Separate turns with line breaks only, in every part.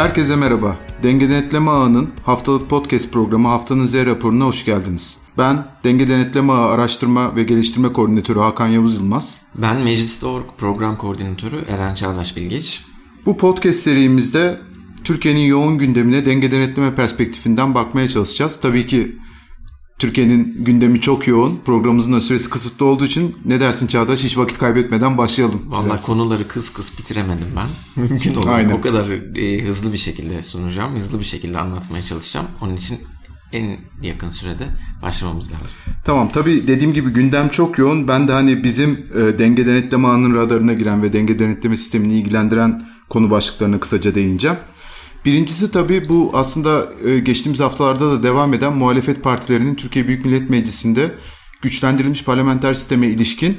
Herkese merhaba. Denge Denetleme Ağı'nın haftalık podcast programı Haftanın Z raporuna hoş geldiniz. Ben Denge Denetleme Ağı Araştırma ve Geliştirme Koordinatörü Hakan Yavuz Yılmaz.
Ben Mecliste.org Program Koordinatörü Eren Çağdaş Bilgiç.
Bu podcast serimizde Türkiye'nin yoğun gündemine denge denetleme perspektifinden bakmaya çalışacağız. Tabii ki Türkiye'nin gündemi çok yoğun. Programımızın da süresi kısıtlı olduğu için ne dersin Çağdaş? Hiç vakit kaybetmeden başlayalım. Dersin.
konuları kıs kıs bitiremedim ben. Mümkün olur.
Aynen.
O kadar e, hızlı bir şekilde sunacağım. Hızlı bir şekilde anlatmaya çalışacağım. Onun için en yakın sürede başlamamız lazım.
Tamam tabii dediğim gibi gündem çok yoğun. Ben de hani bizim e, denge denetleme ağının radarına giren ve denge denetleme sistemini ilgilendiren konu başlıklarına kısaca değineceğim. Birincisi tabii bu aslında e, geçtiğimiz haftalarda da devam eden muhalefet partilerinin Türkiye Büyük Millet Meclisi'nde güçlendirilmiş parlamenter sisteme ilişkin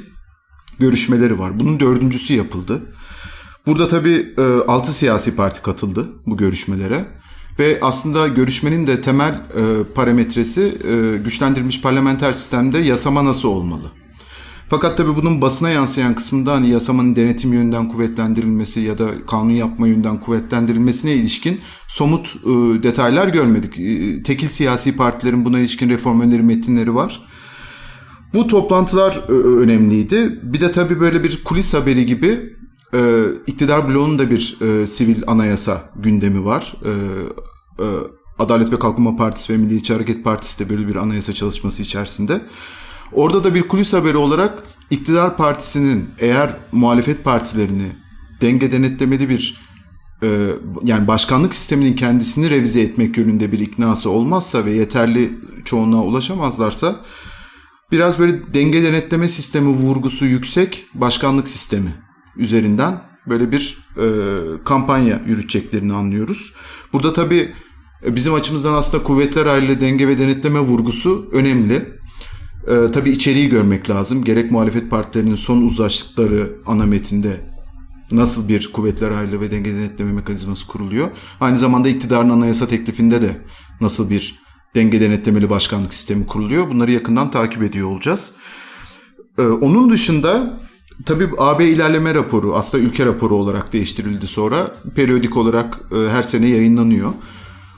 görüşmeleri var. Bunun dördüncüsü yapıldı. Burada tabii e, 6 siyasi parti katıldı bu görüşmelere. Ve aslında görüşmenin de temel e, parametresi e, güçlendirilmiş parlamenter sistemde yasama nasıl olmalı? Fakat tabii bunun basına yansıyan kısmında hani yasamanın denetim yönünden kuvvetlendirilmesi ya da kanun yapma yönünden kuvvetlendirilmesine ilişkin somut e, detaylar görmedik. E, tekil siyasi partilerin buna ilişkin reform öneri metinleri var. Bu toplantılar e, önemliydi. Bir de tabii böyle bir kulis haberi gibi e, iktidar bloğunun da bir e, sivil anayasa gündemi var. E, e, Adalet ve Kalkınma Partisi ve Milliyetçi Hareket Partisi de böyle bir anayasa çalışması içerisinde. Orada da bir kulis haberi olarak iktidar partisinin eğer muhalefet partilerini denge denetlemeli bir e, yani başkanlık sisteminin kendisini revize etmek yönünde bir iknası olmazsa ve yeterli çoğunluğa ulaşamazlarsa biraz böyle denge denetleme sistemi vurgusu yüksek başkanlık sistemi üzerinden böyle bir e, kampanya yürüteceklerini anlıyoruz. Burada tabii e, bizim açımızdan aslında kuvvetler ayrılığı denge ve denetleme vurgusu önemli. Ee, tabii içeriği görmek lazım. Gerek muhalefet partilerinin son uzlaştıkları ana metinde nasıl bir kuvvetler ayrılığı ve denge denetleme mekanizması kuruluyor. Aynı zamanda iktidarın anayasa teklifinde de nasıl bir denge denetlemeli başkanlık sistemi kuruluyor. Bunları yakından takip ediyor olacağız. Ee, onun dışında tabii AB ilerleme raporu aslında ülke raporu olarak değiştirildi sonra. Periyodik olarak e, her sene yayınlanıyor.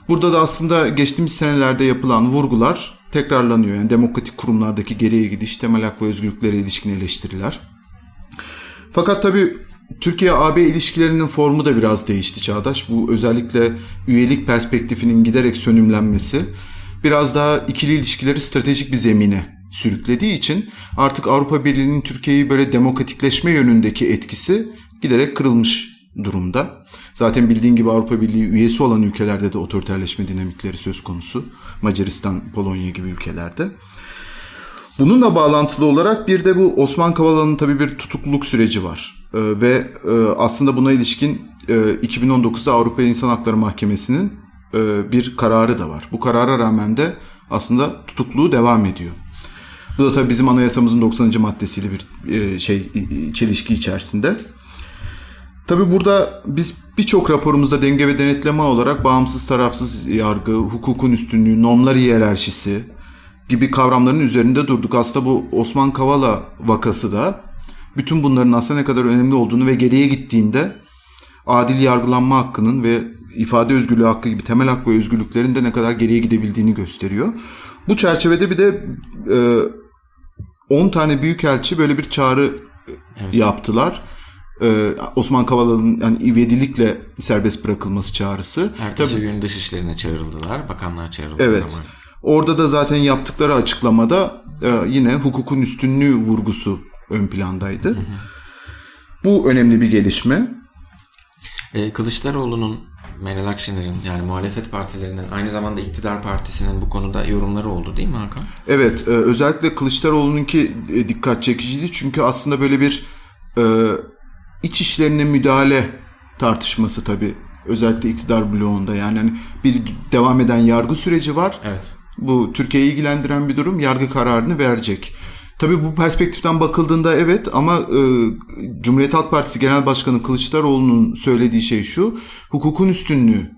Burada da aslında geçtiğimiz senelerde yapılan vurgular tekrarlanıyor. Yani demokratik kurumlardaki geriye gidiş, temel hak ve özgürlüklere ilişkin eleştiriler. Fakat tabii Türkiye-AB ilişkilerinin formu da biraz değişti Çağdaş. Bu özellikle üyelik perspektifinin giderek sönümlenmesi biraz daha ikili ilişkileri stratejik bir zemine sürüklediği için artık Avrupa Birliği'nin Türkiye'yi böyle demokratikleşme yönündeki etkisi giderek kırılmış durumda. Zaten bildiğin gibi Avrupa Birliği üyesi olan ülkelerde de otoriterleşme dinamikleri söz konusu. Macaristan, Polonya gibi ülkelerde. Bununla bağlantılı olarak bir de bu Osman Kavala'nın tabii bir tutukluluk süreci var. Ee, ve e, aslında buna ilişkin e, 2019'da Avrupa İnsan Hakları Mahkemesi'nin e, bir kararı da var. Bu karara rağmen de aslında tutukluğu devam ediyor. Bu da tabii bizim anayasamızın 90. maddesiyle bir e, şey çelişki içerisinde. Tabii burada biz birçok raporumuzda denge ve denetleme olarak bağımsız tarafsız yargı, hukukun üstünlüğü, normlar hiyerarşisi gibi kavramların üzerinde durduk. Aslında bu Osman Kavala vakası da bütün bunların aslında ne kadar önemli olduğunu ve geriye gittiğinde adil yargılanma hakkının ve ifade özgürlüğü hakkı gibi temel hak ve özgürlüklerin de ne kadar geriye gidebildiğini gösteriyor. Bu çerçevede bir de e, 10 tane büyükelçi böyle bir çağrı evet. yaptılar. Ee, Osman Kavala'nın yani ivedilikle serbest bırakılması çağrısı.
Ertesi Tabii, gün dışişlerine çağrıldılar, bakanlığa çağrıldılar.
Evet. Ama. Orada da zaten yaptıkları açıklamada e, yine hukukun üstünlüğü vurgusu ön plandaydı. Hı hı. Bu önemli bir gelişme.
Ee, Kılıçdaroğlu'nun Meral Akşener'in yani muhalefet partilerinin aynı zamanda iktidar partisinin bu konuda yorumları oldu değil mi Hakan?
Evet, e, özellikle Kılıçdaroğlu'nunki e, dikkat çekiciydi çünkü aslında böyle bir e, iç işlerine müdahale tartışması tabii özellikle iktidar bloğunda yani hani bir devam eden yargı süreci var.
Evet.
Bu Türkiye'yi ilgilendiren bir durum yargı kararını verecek. Tabii bu perspektiften bakıldığında evet ama e, Cumhuriyet Halk Partisi Genel Başkanı Kılıçdaroğlu'nun söylediği şey şu. Hukukun üstünlüğü,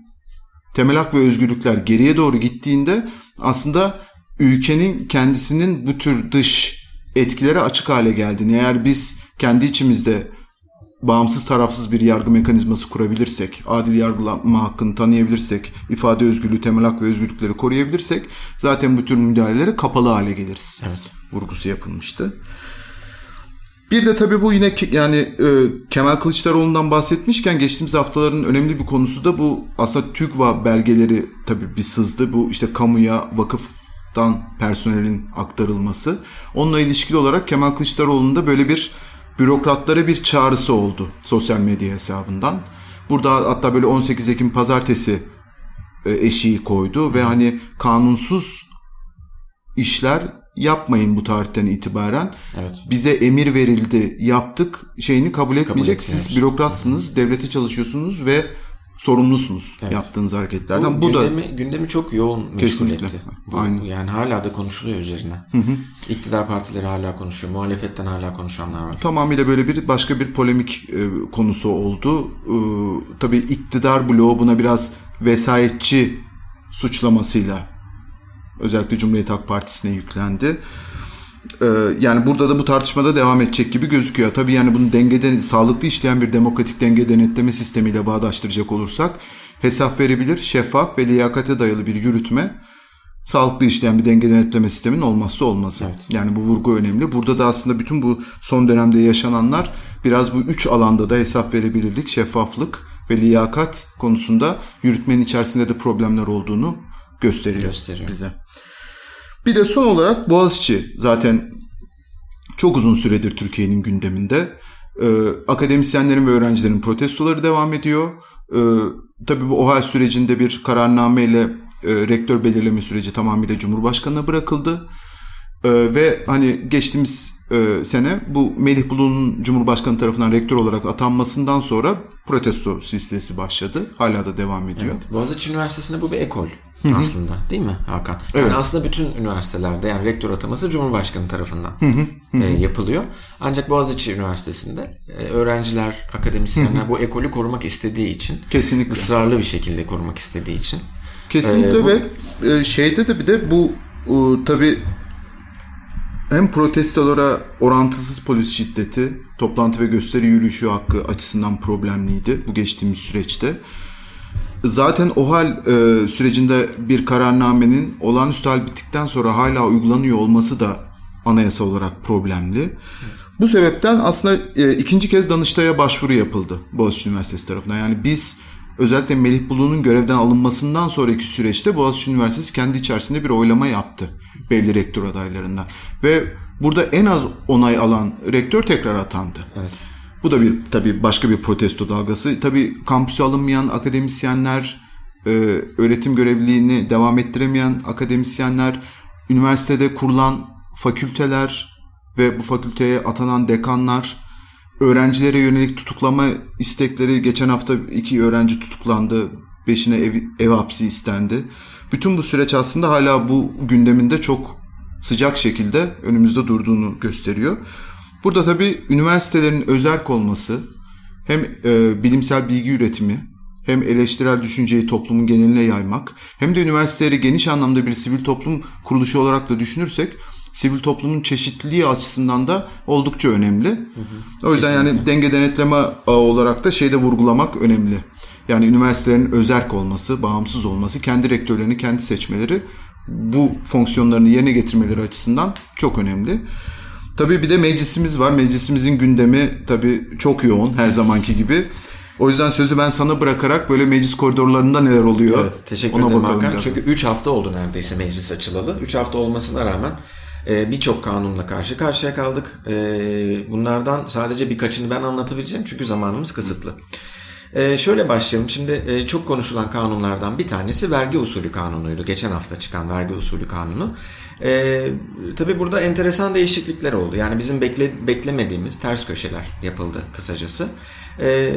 temel hak ve özgürlükler geriye doğru gittiğinde aslında ülkenin kendisinin bu tür dış etkilere açık hale geldiğini eğer biz kendi içimizde bağımsız tarafsız bir yargı mekanizması kurabilirsek, adil yargılama hakkını tanıyabilirsek, ifade özgürlüğü, temel hak ve özgürlükleri koruyabilirsek zaten bu tür müdahalelere kapalı hale geliriz.
Evet.
Vurgusu yapılmıştı. Bir de tabii bu yine yani e, Kemal Kılıçdaroğlu'ndan bahsetmişken geçtiğimiz haftaların önemli bir konusu da bu aslında TÜGVA belgeleri tabii bir sızdı. Bu işte kamuya vakıftan personelin aktarılması. Onunla ilişkili olarak Kemal Kılıçdaroğlu'nun da böyle bir bürokratlara bir çağrısı oldu sosyal medya hesabından. Burada hatta böyle 18 Ekim pazartesi e, eşiği koydu ve hani kanunsuz işler yapmayın bu tarihten itibaren.
Evet.
Bize emir verildi, yaptık şeyini kabul etmeyecek. Siz
etmiyoruz.
bürokratsınız, devlete çalışıyorsunuz ve sorumlusunuz
Evet.
yaptığınız hareketlerden.
Bu,
Bu, da
gündemi, gündemi çok yoğun meşgul etti. Bu,
Aynen.
Yani hala da konuşuluyor üzerine. İktidar partileri hala konuşuyor. Muhalefetten hala konuşanlar var.
tamamıyla böyle bir başka bir polemik e, konusu oldu. E, tabii iktidar bloğu buna biraz vesayetçi suçlamasıyla özellikle Cumhuriyet Halk Partisi'ne yüklendi. E, yani burada da bu tartışmada devam edecek gibi gözüküyor. Tabii yani bunu dengede sağlıklı işleyen bir demokratik denge denetleme sistemiyle bağdaştıracak olursak hesap verebilir, şeffaf ve liyakate dayalı bir yürütme sağlıklı işleyen bir denge denetleme sisteminin olmazsa olmazı.
Evet.
Yani bu vurgu önemli. Burada da aslında bütün bu son dönemde yaşananlar biraz bu üç alanda da hesap verebilirlik, şeffaflık ve liyakat konusunda yürütmenin içerisinde de problemler olduğunu gösteriyor,
Gösteriyor.
bize. Bir de son olarak Boğaziçi zaten çok uzun süredir Türkiye'nin gündeminde. Ee, akademisyenlerin ve öğrencilerin protestoları devam ediyor. Ee, tabii bu OHAL sürecinde bir kararnameyle e, rektör belirleme süreci tamamıyla Cumhurbaşkanı'na bırakıldı. Ee, ve hani geçtiğimiz e, sene bu Melih Bulu'nun Cumhurbaşkanı tarafından rektör olarak atanmasından sonra protesto silsilesi başladı. Hala da devam ediyor.
Evet. Boğaziçi Üniversitesi'nde bu bir ekol aslında değil mi Hakan? Yani
Evet.
aslında bütün üniversitelerde yani rektör ataması Cumhurbaşkanı tarafından e, yapılıyor. Ancak Boğaziçi Üniversitesi'nde e, öğrenciler, akademisyenler bu ekolü korumak istediği için
Kesinlikle.
ısrarlı bir şekilde korumak istediği için
Kesinlikle
Ee, bu-
ve e, şeyde de bir de bu e, tabii hem protestolara orantısız polis şiddeti, toplantı ve gösteri yürüyüşü hakkı açısından problemliydi bu geçtiğimiz süreçte. Zaten OHAL e, sürecinde bir kararnamenin olağanüstü hal bittikten sonra hala uygulanıyor olması da anayasa olarak problemli. Bu sebepten aslında e, ikinci kez Danıştay'a başvuru yapıldı Boğaziçi Üniversitesi tarafından. Yani biz özellikle Melih Bulu'nun görevden alınmasından sonraki süreçte Boğaziçi Üniversitesi kendi içerisinde bir oylama yaptı belli rektör adaylarından. Ve burada en az onay alan rektör tekrar atandı.
evet.
Bu da bir tabii başka bir protesto dalgası. Tabii kampüse alınmayan akademisyenler, e, öğretim görevliliğini devam ettiremeyen akademisyenler, üniversitede kurulan fakülteler ve bu fakülteye atanan dekanlar, öğrencilere yönelik tutuklama istekleri geçen hafta iki öğrenci tutuklandı, beşine ev, ev hapsi istendi. Bütün bu süreç aslında hala bu gündeminde çok sıcak şekilde önümüzde durduğunu gösteriyor. Burada tabii üniversitelerin özerk olması hem e, bilimsel bilgi üretimi hem eleştirel düşünceyi toplumun geneline yaymak hem de üniversiteleri geniş anlamda bir sivil toplum kuruluşu olarak da düşünürsek sivil toplumun çeşitliliği açısından da oldukça önemli. O yüzden yani denge denetleme olarak da şeyde vurgulamak önemli. Yani üniversitelerin özerk olması, bağımsız olması, kendi rektörlerini kendi seçmeleri bu fonksiyonlarını yerine getirmeleri açısından çok önemli. Tabii bir de meclisimiz var. Meclisimizin gündemi tabii çok yoğun her zamanki gibi. O yüzden sözü ben sana bırakarak böyle meclis koridorlarında neler oluyor?
Evet, teşekkür
ona
ederim
bakalım
Hakan.
biraz.
Çünkü 3 hafta oldu neredeyse meclis açılalı. 3 hafta olmasına rağmen e, birçok kanunla karşı karşıya kaldık. E, bunlardan sadece birkaçını ben anlatabileceğim çünkü zamanımız kısıtlı. E, şöyle başlayalım. Şimdi çok konuşulan kanunlardan bir tanesi vergi usulü kanunuydu. Geçen hafta çıkan vergi usulü kanunu. E, tabii burada enteresan değişiklikler oldu. Yani bizim bekle, beklemediğimiz ters köşeler yapıldı kısacası. E,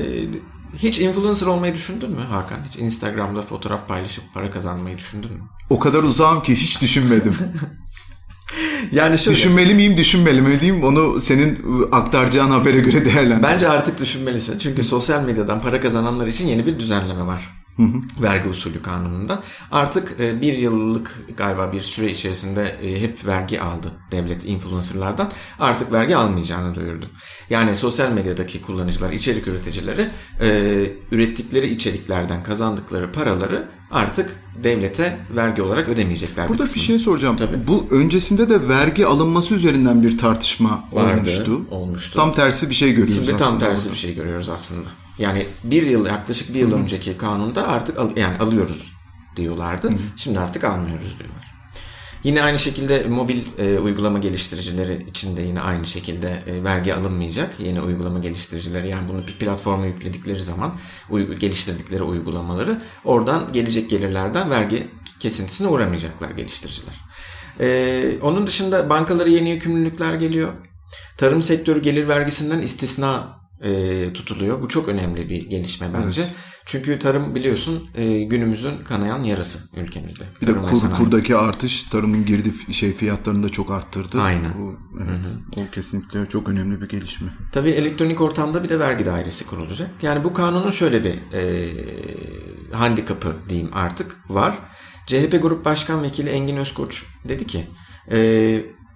hiç influencer olmayı düşündün mü Hakan? Hiç Instagram'da fotoğraf paylaşıp para kazanmayı düşündün mü?
O kadar uzağım ki hiç düşünmedim.
Yani şöyle,
Düşünmeli miyim, düşünmeli mi diyeyim onu senin aktaracağın habere göre değerlendir.
bence artık düşünmelisin. Çünkü sosyal medyadan para kazananlar için yeni bir düzenleme var. Vergi usulü kanununda. Artık e, bir yıllık galiba bir süre içerisinde e, hep vergi aldı devlet influencerlardan. Artık vergi almayacağını duyurdu. Yani sosyal medyadaki kullanıcılar, içerik üreticileri e, ürettikleri içeriklerden kazandıkları paraları artık devlete vergi olarak ödemeyecekler.
Burada bir
kısmını.
şey soracağım.
Tabii.
Bu öncesinde de vergi alınması üzerinden bir tartışma
Vardı,
olmuştu.
olmuştu.
Tam tersi bir şey görüyoruz
Şimdi tam
aslında
tersi
burada.
bir şey görüyoruz aslında. Yani bir yıl yaklaşık bir yıl önceki kanunda artık al- yani alıyoruz diyorlardı. Şimdi artık almıyoruz diyorlar. Yine aynı şekilde mobil e, uygulama geliştiricileri için de yine aynı şekilde e, vergi alınmayacak. Yeni uygulama geliştiricileri yani bunu bir platforma yükledikleri zaman uygu- geliştirdikleri uygulamaları oradan gelecek gelirlerden vergi kesintisine uğramayacaklar geliştiriciler. E, onun dışında bankalara yeni yükümlülükler geliyor. Tarım sektörü gelir vergisinden istisna e, tutuluyor. Bu çok önemli bir gelişme bence. Çünkü tarım biliyorsun e, günümüzün kanayan yarası ülkemizde.
Bir de
Tarım
kur, kurdaki artış tarımın girdi şey fiyatlarını da çok arttırdı.
Aynen.
O, evet. O kesinlikle çok önemli bir gelişme.
Tabii elektronik ortamda bir de vergi dairesi kurulacak. Yani bu kanunun şöyle bir e, handikapı diyeyim artık var. CHP Grup Başkan Vekili Engin Özkoç dedi ki e,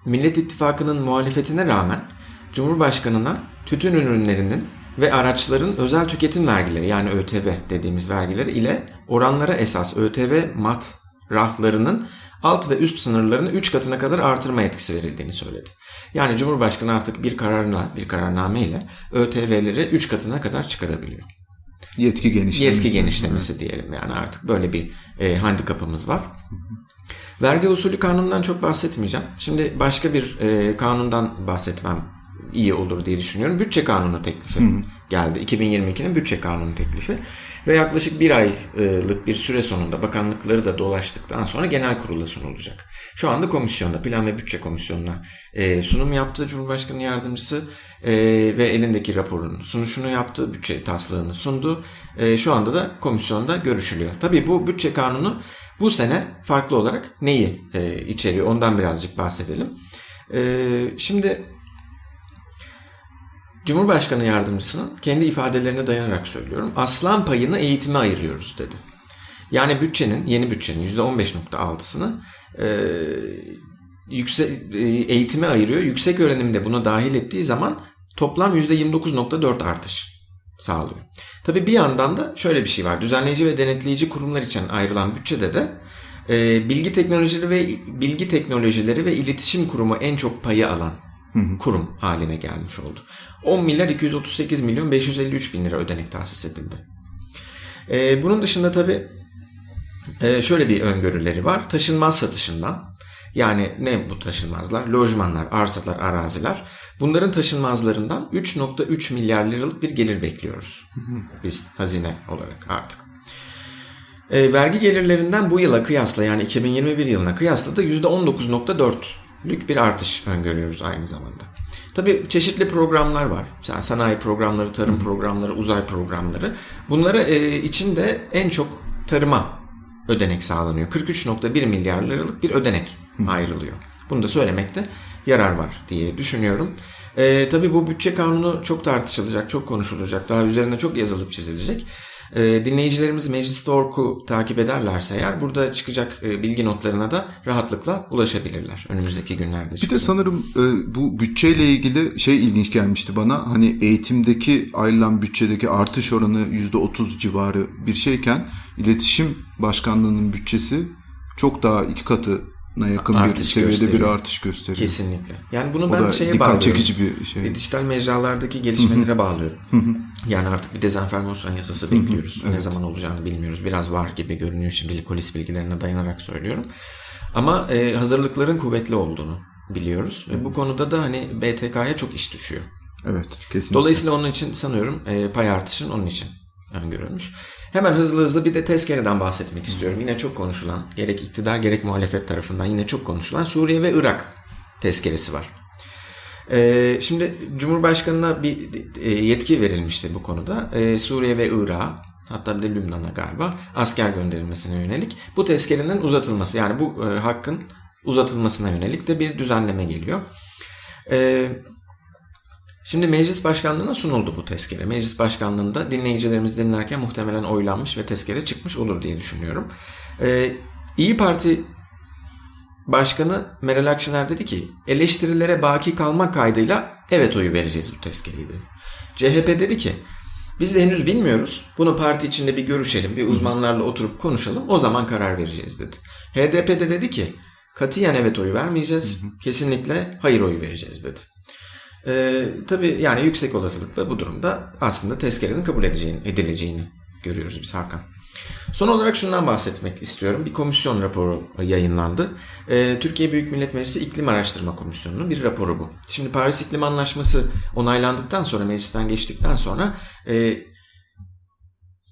Millet İttifakı'nın muhalefetine rağmen Cumhurbaşkanı'na tütün ürünlerinin ve araçların özel tüketim vergileri yani ÖTV dediğimiz vergileri ile oranlara esas ÖTV matrahlarının alt ve üst sınırlarını 3 katına kadar artırma yetkisi verildiğini söyledi. Yani Cumhurbaşkanı artık bir kararla, bir kararname ile ÖTV'leri 3 katına kadar çıkarabiliyor.
Yetki genişlemesi.
Yetki genişlemesi diyelim yani artık böyle bir e, handikapımız var. Vergi usulü kanunundan çok bahsetmeyeceğim. Şimdi başka bir e, kanundan bahsetmem iyi olur diye düşünüyorum. Bütçe kanunu teklifi geldi. 2022'nin bütçe kanunu teklifi. Ve yaklaşık bir aylık bir süre sonunda bakanlıkları da dolaştıktan sonra genel kurula sunulacak. Şu anda komisyonda, plan ve bütçe komisyonuna e, sunum yaptı Cumhurbaşkanı Yardımcısı e, ve elindeki raporun sunuşunu yaptı, bütçe taslağını sundu. E, şu anda da komisyonda görüşülüyor. Tabii bu bütçe kanunu bu sene farklı olarak neyi içeriyor ondan birazcık bahsedelim. Şimdi Cumhurbaşkanı Yardımcısının kendi ifadelerine dayanarak söylüyorum. Aslan payını eğitime ayırıyoruz dedi. Yani bütçenin, yeni bütçenin %15.6'sını e, yüksek, e, eğitime ayırıyor. Yüksek öğrenimde bunu dahil ettiği zaman toplam %29.4 artış sağlıyor. Tabii bir yandan da şöyle bir şey var. Düzenleyici ve denetleyici kurumlar için ayrılan bütçede de e, bilgi teknolojileri ve bilgi teknolojileri ve iletişim kurumu en çok payı alan kurum haline gelmiş oldu. 10 milyar 238 milyon 553 bin lira ödenek tahsis edildi. E, bunun dışında tabii e, şöyle bir öngörüleri var. Taşınmaz satışından yani ne bu taşınmazlar? Lojmanlar, arsalar, araziler. Bunların taşınmazlarından 3.3 milyar liralık bir gelir bekliyoruz. Biz hazine olarak artık. E, vergi gelirlerinden bu yıla kıyasla yani 2021 yılına kıyasla da %19.4'lük bir artış öngörüyoruz aynı zamanda. Tabii çeşitli programlar var. Mesela sanayi programları, tarım programları, uzay programları. Bunlara e, içinde en çok tarıma ödenek sağlanıyor. 43.1 milyar liralık bir ödenek ayrılıyor. Bunu da söylemekte yarar var diye düşünüyorum. E, tabii bu bütçe kanunu çok tartışılacak, çok konuşulacak. Daha üzerine çok yazılıp çizilecek. E, dinleyicilerimiz Meclis.org'u takip ederlerse eğer burada çıkacak e, bilgi notlarına da rahatlıkla ulaşabilirler önümüzdeki günlerde.
Bir de sanırım e, bu bütçeyle ilgili şey ilginç gelmişti bana. Hani eğitimdeki ayrılan bütçedeki artış oranı %30 civarı bir şeyken iletişim başkanlığının bütçesi çok daha iki katına yakın bir
Artış
seviyede
gösteriyor.
bir artış gösteriyor.
Kesinlikle. Yani bunu
O
ben şeye
dikkat
bağlıyorum.
çekici bir şey.
E, Dijital mecralardaki gelişmelere bağlıyorum. yani artık bir dezenformasyon yasası bekliyoruz. Ne zaman olacağını bilmiyoruz. Biraz var gibi görünüyor şimdilik polis bilgilerine dayanarak söylüyorum. Ama e, hazırlıkların kuvvetli olduğunu biliyoruz. Ve bu konuda da hani BTK'ya çok iş düşüyor.
Evet kesinlikle.
Dolayısıyla onun için sanıyorum e, pay artışın onun için öngörülmüş. Hemen hızlı hızlı bir de tezkereden bahsetmek istiyorum. Yine çok konuşulan, gerek iktidar gerek muhalefet tarafından yine çok konuşulan Suriye ve Irak tezkeresi var. E, şimdi Cumhurbaşkanı'na bir e, yetki verilmişti bu konuda. E, Suriye ve Irak hatta bir de Lübnan'a galiba asker gönderilmesine yönelik bu tezkerenin uzatılması yani bu e, hakkın uzatılmasına yönelik de bir düzenleme geliyor. E, Şimdi meclis başkanlığına sunuldu bu tezkere. Meclis başkanlığında dinleyicilerimiz dinlerken muhtemelen oylanmış ve tezkere çıkmış olur diye düşünüyorum. Ee, İyi Parti Başkanı Meral Akşener dedi ki eleştirilere baki kalmak kaydıyla evet oyu vereceğiz bu tezkereyi dedi. CHP dedi ki biz de henüz bilmiyoruz. Bunu parti içinde bir görüşelim, bir uzmanlarla oturup konuşalım. O zaman karar vereceğiz dedi. HDP de dedi ki katiyen evet oyu vermeyeceğiz. Kesinlikle hayır oyu vereceğiz dedi. Ee, tabii yani yüksek olasılıkla bu durumda aslında tezkerenin kabul edeceğini, edileceğini görüyoruz biz Hakan. Son olarak şundan bahsetmek istiyorum. Bir komisyon raporu yayınlandı. Ee, Türkiye Büyük Millet Meclisi İklim Araştırma Komisyonu'nun bir raporu bu. Şimdi Paris İklim Anlaşması onaylandıktan sonra, meclisten geçtikten sonra e,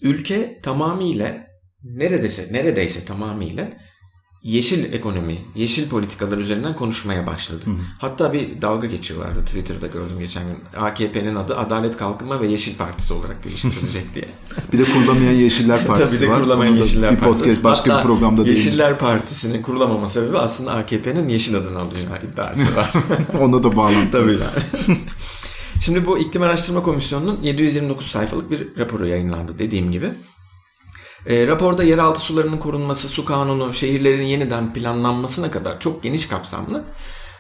ülke tamamıyla neredeyse neredeyse tamamıyla yeşil ekonomi, yeşil politikalar üzerinden konuşmaya başladı. Hatta bir dalga geçiyorlardı Twitter'da gördüm geçen gün. AKP'nin adı Adalet Kalkınma ve Yeşil Partisi olarak değiştirilecek diye.
Bir de kurulamayan Yeşiller Partisi
Tabii
var.
kurulamayan
Onu
Yeşiller
bir
Partisi.
podcast, başka
Hatta
bir programda değil.
Yeşiller Partisi'nin kurulamama sebebi aslında AKP'nin yeşil adını alacağı iddiası var.
Ona da bağlantı.
Tabii yani. Şimdi bu İklim Araştırma Komisyonu'nun 729 sayfalık bir raporu yayınlandı dediğim gibi. E, raporda yeraltı sularının korunması, su kanunu, şehirlerin yeniden planlanmasına kadar çok geniş kapsamlı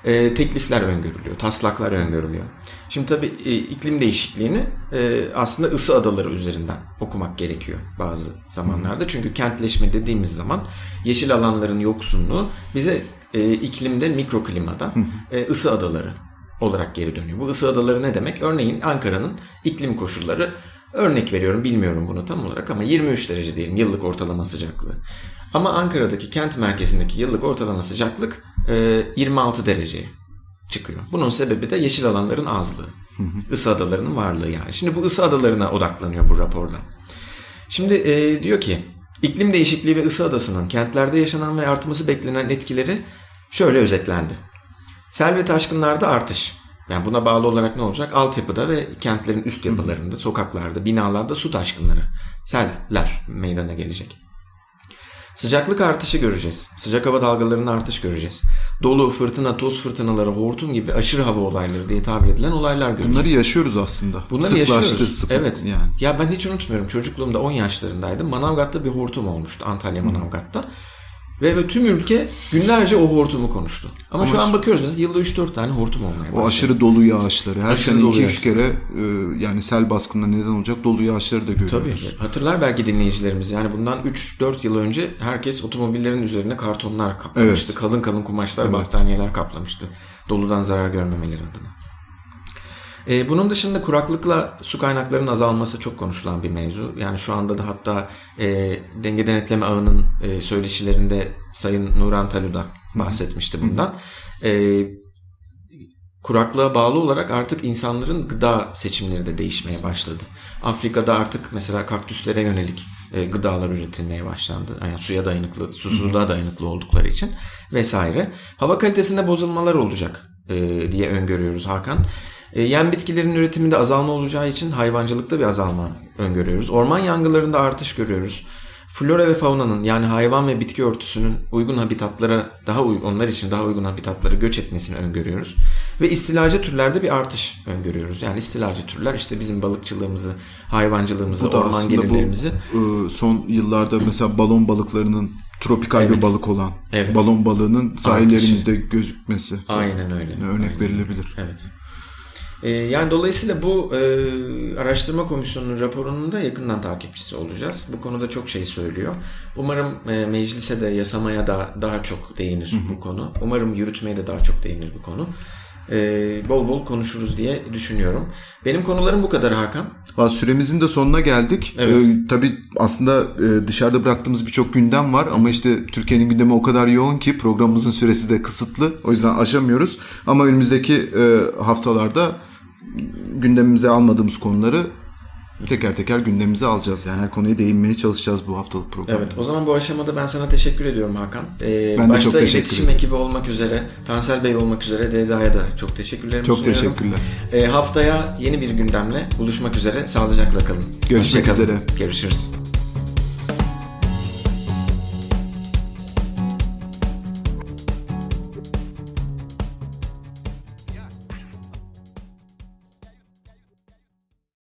e, teklifler öngörülüyor, taslaklar öngörülüyor. Şimdi tabii e, iklim değişikliğini e, aslında ısı adaları üzerinden okumak gerekiyor bazı zamanlarda. Çünkü kentleşme dediğimiz zaman yeşil alanların yoksunluğu bize e, iklimde mikroklimada e, ısı adaları olarak geri dönüyor. Bu ısı adaları ne demek? Örneğin Ankara'nın iklim koşulları örnek veriyorum bilmiyorum bunu tam olarak ama 23 derece diyelim yıllık ortalama sıcaklığı. Ama Ankara'daki kent merkezindeki yıllık ortalama sıcaklık e, 26 dereceye çıkıyor. Bunun sebebi de yeşil alanların azlığı. Isı adalarının varlığı yani. Şimdi bu ısı adalarına odaklanıyor bu raporda. Şimdi e, diyor ki iklim değişikliği ve ısı adasının kentlerde yaşanan ve artması beklenen etkileri şöyle özetlendi. Sel ve taşkınlarda artış. Yani buna bağlı olarak ne olacak? Altyapıda ve kentlerin üst yapılarında, sokaklarda, binalarda su taşkınları, seller meydana gelecek. Sıcaklık artışı göreceğiz. Sıcak hava dalgalarının artış göreceğiz. Dolu, fırtına, toz fırtınaları, hortum gibi aşırı hava olayları diye tabir edilen olaylar göreceğiz.
Bunları yaşıyoruz aslında.
Bunları
Sıklaştı,
yaşıyoruz. evet.
Yani.
Ya ben hiç unutmuyorum. Çocukluğumda 10 yaşlarındaydım. Manavgat'ta bir hortum olmuştu. Antalya Manavgat'ta. Ve böyle tüm ülke günlerce o hortumu konuştu. Ama, şu an bakıyoruz mesela yılda 3-4 tane hortum olmaya başladı.
O aşırı dolu yağışları. Her
Aşırı
sene
dolu
2-3
yağışları.
kere e, yani sel baskınına neden olacak dolu yağışları da
Tabii.
görüyoruz.
Hatırlar belki dinleyicilerimiz. Yani bundan 3-4 yıl önce herkes otomobillerin üzerine kartonlar kaplamıştı.
Evet.
Kalın kalın kumaşlar,
Evet.
battaniyeler kaplamıştı. Doludan zarar görmemeleri adına. Ee, bunun dışında kuraklıkla su kaynaklarının azalması çok konuşulan bir mevzu. Yani şu anda da hatta e, denge denetleme ağının e, söyleşilerinde Sayın Nuran Talu da bahsetmişti bundan. E, kuraklığa bağlı olarak artık insanların gıda seçimleri de değişmeye başladı. Afrika'da artık mesela kaktüslere yönelik e, gıdalar üretilmeye başlandı. Yani suya dayanıklı, susuzluğa dayanıklı oldukları için vesaire. Hava kalitesinde bozulmalar olacak e, diye öngörüyoruz Hakan. E, yem bitkilerin üretiminde azalma olacağı için hayvancılıkta bir azalma öngörüyoruz. Orman yangınlarında artış görüyoruz. Flora ve faunanın yani hayvan ve bitki örtüsünün uygun habitatlara daha uy- onlar için daha uygun habitatlara göç etmesini öngörüyoruz. Ve istilacı türlerde bir artış öngörüyoruz. Yani istilacı türler işte bizim balıkçılığımızı, hayvancılığımızı, orman gelirlerimizi
bu e, son yıllarda mesela balon balıklarının tropikal bir
Evet.
balık olan
Evet.
balon balığının sahillerimizde gözükmesi
aynen öyle.
örnek verilebilir.
Evet. Ee, yani dolayısıyla bu e, araştırma komisyonunun raporunun da yakından takipçisi olacağız. Bu konuda çok şey söylüyor. Umarım e, meclise de yasamaya da daha çok değinir bu konu. Umarım yürütmeye de daha çok değinir bu konu. Ee, bol bol konuşuruz diye düşünüyorum. Benim konularım bu kadar Hakan.
Ha, süremizin de sonuna geldik.
Evet.
Ee, tabii aslında e, dışarıda bıraktığımız birçok gündem var ama işte Türkiye'nin gündemi o kadar yoğun ki programımızın süresi de kısıtlı. O yüzden aşamıyoruz. Ama önümüzdeki e, haftalarda gündemimize almadığımız konuları teker teker gündemimize alacağız. Yani her konuya değinmeye çalışacağız bu haftalık programda.
Evet, o zaman bu aşamada ben sana teşekkür ediyorum Hakan. Ee,
Ben de çok teşekkür
iletişim
ederim.
ekibi olmak üzere, Tansel Bey olmak üzere Deyda'ya da çok teşekkürlerimi
Çok
sunuyorum.
teşekkürler.
Ee, haftaya yeni bir gündemle buluşmak üzere. Sağlıcakla kalın.
Görüşmek üzere.
Görüşürüz.